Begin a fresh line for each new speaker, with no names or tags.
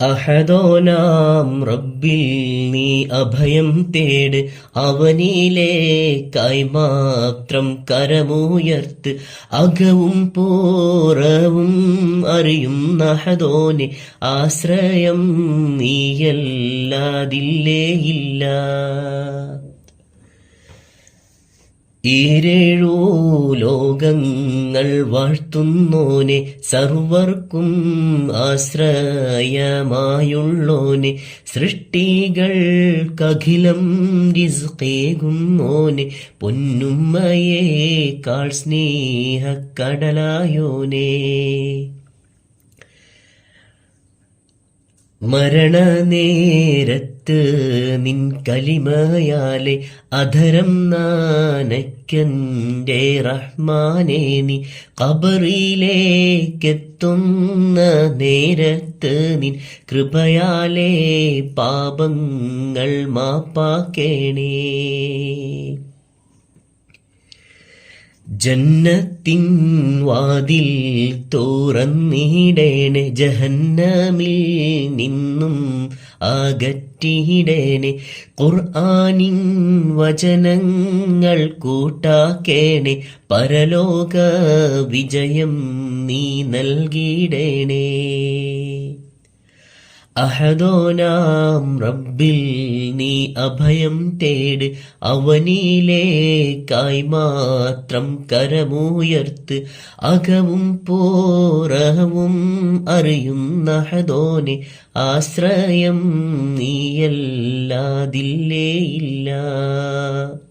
അഹദോനാം റബ്ബിൽ നീ അഭയം തേട് അവനിലേക്കായി കൈമാത്രം കരമുയർത്ത് അകവും പോറവും അറിയും നഹദോനെ ആശ്രയം നീയല്ലാതില്ലേ ഇല്ല ഈരേഴു ലോകങ്ങൾ വാഴ്ത്തുന്നോനെ സർവർക്കും ആശ്രയമായുള്ളോനെ സൃഷ്ടികൾക്കഖിലം കഖിലം രിസ്കേകുന്നോനെ പൊന്നുമ്മയേക്കാൾ സ്നേഹക്കടലായോനേ. മരണനേരത്ത് നിൻ കലിമയാലെ അധരം നാനയ്ക്കന്റെ റഹ്മാനെ നീ കബറിയിലേക്കെത്തുന്ന നേരത്ത് നിൻ കൃപയാലേ പാപങ്ങൾ മാപ്പാക്കേണേ. ജന്നത്തിൻ വാതിൽ തുറന്നിടേനെ ജഹന്നമിൽ നിന്നും അകറ്റിയിടേണെ ഖുർആാനിൻ വചനങ്ങൾ കൂട്ടാക്കേണെ പരലോക വിജയം നീ നൽകിയിടേണേ. അഹദോനാം റബ്ബിൽ നീ അഭയം തേട്. അവനിലേക്കായി മാത്രം കരമുയർത്ത്. അകവും പോറവും അറിയുന്ന നഹദോനെ. ആശ്രയം നീയല്ലാതില്ലേ ഇല്ല.